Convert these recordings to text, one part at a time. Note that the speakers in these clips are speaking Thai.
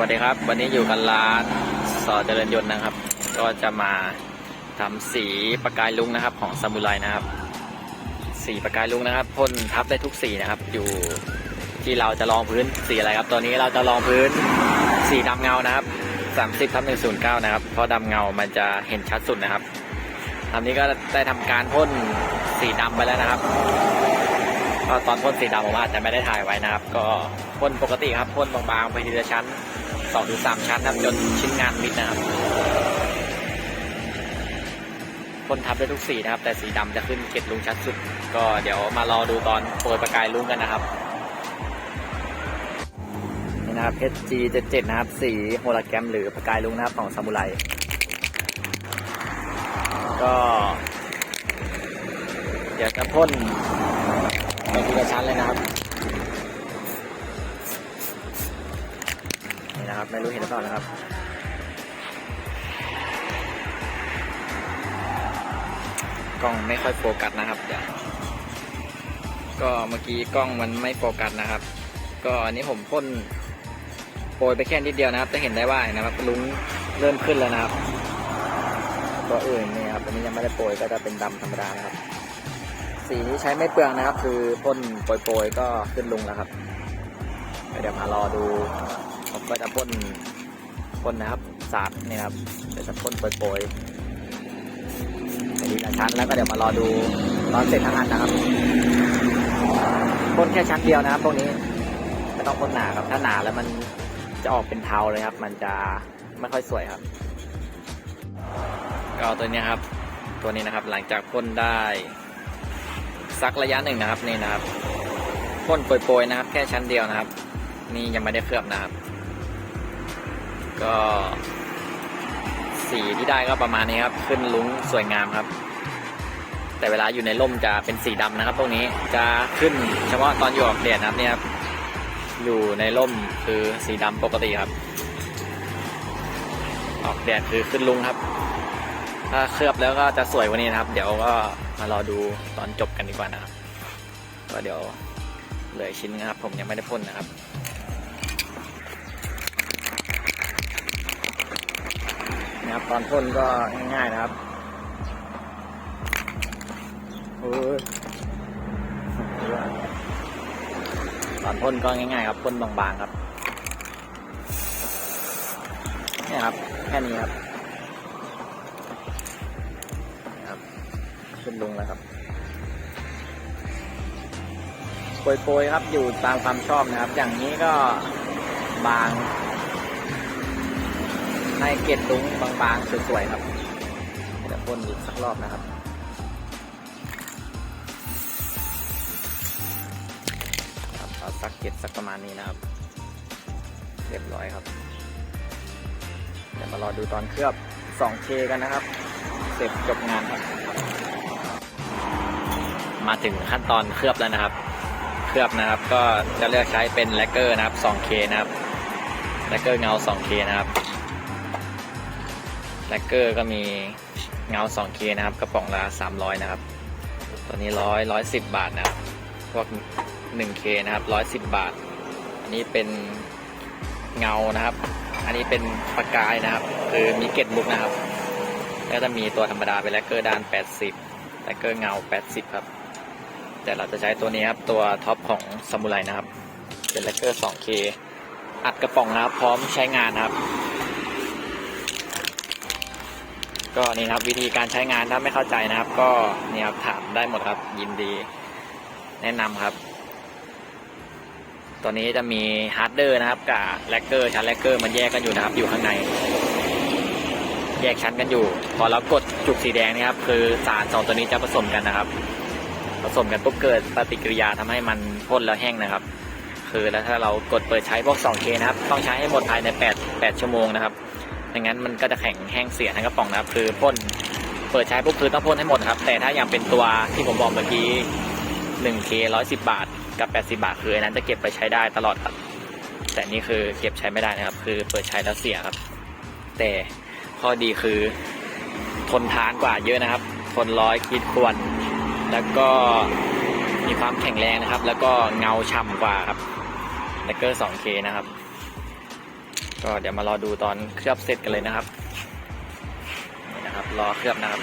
วัสดีครับ วันนี้อยู่กันร้านสอเจริญยนต์นะครับ ก็จะมาทำสีประกายลุงนะครับ ของซามูไรนะครับ สีประกายลุงนะครับพ่นทับได้ทุกสีนะครับ อยู่ที่เราจะลองพื้นสีอะไรครับตัวนี้เราจะลองพื้นสีดำเงานะครับ30ทับ109 นะครับ เพราะดำเงามันจะเห็นชัดสุดนะครับทำนี้ก็ได้ทำการพ่นสีดำไปแล้วนะครับก็ตอนพ่นสีดำผมอาจจะไม่ได้ถ่ายไว้นะครับ ก็พ่นปกติครับพ่นบางๆไปทีละชั้น สองถึงสามชั้นนะครับจนชิ้นงานมิดนะครับพ่นทับได้ทุกสีนะครับ แต่สีดำจะขึ้นเกล็ดลุงชัดสุด ก็เดี๋ยวมารอดูตอนโปรยประกายลุงกันนะครับนี่นะครับ HG 77นะครับ สีโฮลาแกรมหรือประกายลุงนะครับของซามูไรก็ เดี๋ยวจะพ่นไปทีละชั้นเลยนะครับ นะครับ ไม่รู้เห็นหรือเปล่านะครับกล้องไม่ค่อยโฟกัสนะครับเดี๋ยวก็เมื่อกี้กล้องมันไม่โฟกัสนะครับ ก็อันนี้ผมพ่นโปรยไปแค่นิดเดียวนะครับ จะเห็นได้ว่านะครับลุงเริ่มขึ้นแล้วนะครับตัวอื่นนี่ครับอันนี้ยังไม่ได้โปรยก็จะเป็นดำธรรมดานะครับ สีนี้ใช้ไม่เปลืองนะครับ คือพ่นโปรยๆก็ขึ้นลุงแล้วครับเดี๋ยวมารอดู ผมก็จะพ่นพ่นนะครับ สาดเนี่ยครับเดี๋ยวจะพ่นโปรยๆไปทีละชั้นแล้วก็เดี๋ยวมารอดูตอนเสร็จทั้งอันนะครับพ่นแค่ชั้นเดียวนะครับพวกนี้ไม่ต้องพ่นหนาครับ ถ้าหนาแล้วมันจะออกเป็นเทาเลยครับ มันจะไม่ค่อยสวยครับ ก็ตัวนี้ครับ ตัวนี้นะครับ หลังจากพ่นได้สักระยะหนึ่งนะครับนี่นะครับพ่นโปรยๆนะครับ แค่ชั้นเดียวนะครับ นี่ยังไม่ได้เคลือบนะครับ ก็สีที่ได้ก็ประมาณนี้ครับ ขึ้นลุ้งสวยงามครับ แต่เวลาอยู่ในร่มจะเป็นสีดำนะครับ ตรงนี้จะขึ้นเฉพาะตอนอยู่ออกแดดนะครับเนี่ยครับอยู่ในร่มคือสีดำปกติครับ ออกแดดคือขึ้นลุงครับ ถ้าเคลือบแล้วก็จะสวยกว่านี้นะครับ เดี๋ยวก็มารอดูตอนจบกันดีกว่านะครับ ก็เดี๋ยวเหลือชิ้นนะครับ ผมยังไม่ได้พ่นนะครับ นะครับ ตอนพ่นก็ง่ายๆนะครับโอ้ยตอนพ่นก็ง่ายๆครับพ่นบางๆครับเนี่ยครับ แค่นี้ครับครับขึ้นลุงแล้วครับโปรยๆครับอยู่ตามความชอบนะครับ อย่างนี้ก็บาง ให้เกล็ดลุงบางๆสวยๆครับเดี๋ยวพ่นอีกสักรอบนะครับครับเอาสักเกล็ดสักประมาณนี้นะครับ เรียบร้อยครับ เดี๋ยวมารอดูตอนเคลือบ 2K กันนะครับ เสร็จจบงานครับ มาถึงขั้นตอนเคลือบแล้วนะครับ เคลือบนะครับก็จะเลือกใช้เป็นแลกเกอร์นะครับ 2K นะครับแลกเกอร์เงา 2K นะครับ แลกเกอร์ก็มีเงา 2K นะครับ กระป๋องละ300 นะครับ ตัวนี้ร้อยร้อยสิบบาทนะครับ พวก 1K นะครับร้อยสิบบาท อันนี้เป็นเงานะครับ อันนี้เป็นประกายนะครับ คือมีเกล็ดมุกนะครับแล้วจะมีตัวธรรมดาเป็นแลกเกอร์ด้าน 80แลกเกอร์เงา 80 ครับ แต่เราจะใช้ตัวนี้ครับตัวท็อปของซามูไรนะครับ เป็นแลกเกอร์ 2K อัดกระป๋องนะครับ พร้อมใช้งานนะครับ ก็นี่ครับวิธีการใช้งานถ้าไม่เข้าใจนะครับ ก็นี่ครับถามได้หมดครับยินดี แนะนำครับ ตัวนี้จะมีฮาร์ดเดอร์นะครับกับแลกเกอร์ชั้นแลกเกอร์มันแยกกันอยู่นะครับ อยู่ข้างใน แยกชั้นกันอยู่ พอเรากดจุกสีแดงนี่ครับคือสารสองตัวนี้จะผสมกันนะครับ ผสมกันปุ๊บเกิดปฏิกิริยาทำให้มันพ่นแล้วแห้งนะครับ คือแล้วถ้าเรากดเปิดใช้พวก 2K นะครับ ต้องใช้ให้หมดภายใน 8 8 ชั่วโมงนะครับ ไม่งั้นมันก็จะแข็งแห้งเสียทั้งกระป๋องนะครับคือพ่นเปิดใช้ปุ๊บคือต้องพ่นให้หมดครับ แต่ถ้าอย่างเป็นตัวที่ผมบอกเมื่อกี้ 1K 110 บาท กับ 80 บาท คืออันนั้นจะเก็บไปใช้ได้ตลอดครับ แต่นี่คือเก็บใช้ไม่ได้นะครับ คือเปิดใช้แล้วเสียครับ แต่ข้อดีคือทนทานกว่าเยอะนะครับ ทนร้อยคิดควร แล้วก็มีความแข็งแรงนะครับ แล้วก็เงาฉ่ำกว่าครับแลกเกอร์ 2K นะครับ ก็เดี๋ยวมารอดูตอนเคลือบเสร็จกันเลยนะครับนี่นะครับ รอเคลือบนะครับ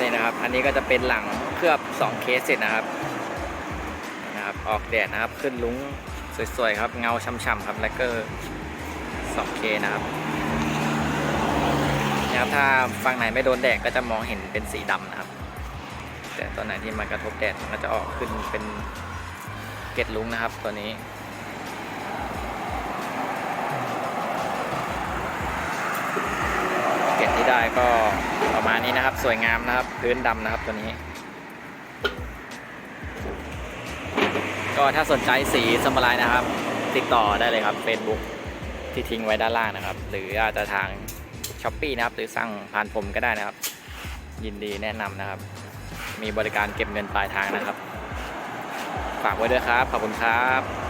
นี่นะครับ อันนี้ก็จะเป็นหลังเคลือบ 2 เคสเสร็จนะครับนะครับ ออกแดดนะครับ ขึ้นลุ้งสวยๆครับ เงาช่ำๆครับ แล้วก็ 2K นะครับนะครับ ถ้าฝั่งไหนไม่โดนแดดก็จะมองเห็นเป็นสีดำนะครับ แต่ตอนไหนที่มันกระทบแดดมันก็จะออกขึ้นเป็น กล็ดลุ้งนะครับตัวนี้ เกล็ดที่ได้ก็ประมาณนี้นะครับ สวยงามนะครับ พื้นดำนะครับตัวนี้ ก็ถ้าสนใจสีสมบลายนะครับ ติดต่อได้เลยครับ Facebook ที่ทิ้งไว้ด้านล่างนะครับ หรืออาจจะทางช้อปปีนะครับ หรือสั่งผ่านผมก็ได้นะครับ ยินดีแนะนำนะครับ มีบริการเก็บเงินปลายทางนะครับ ฝากไว้ด้วยครับ ขอบคุณครับ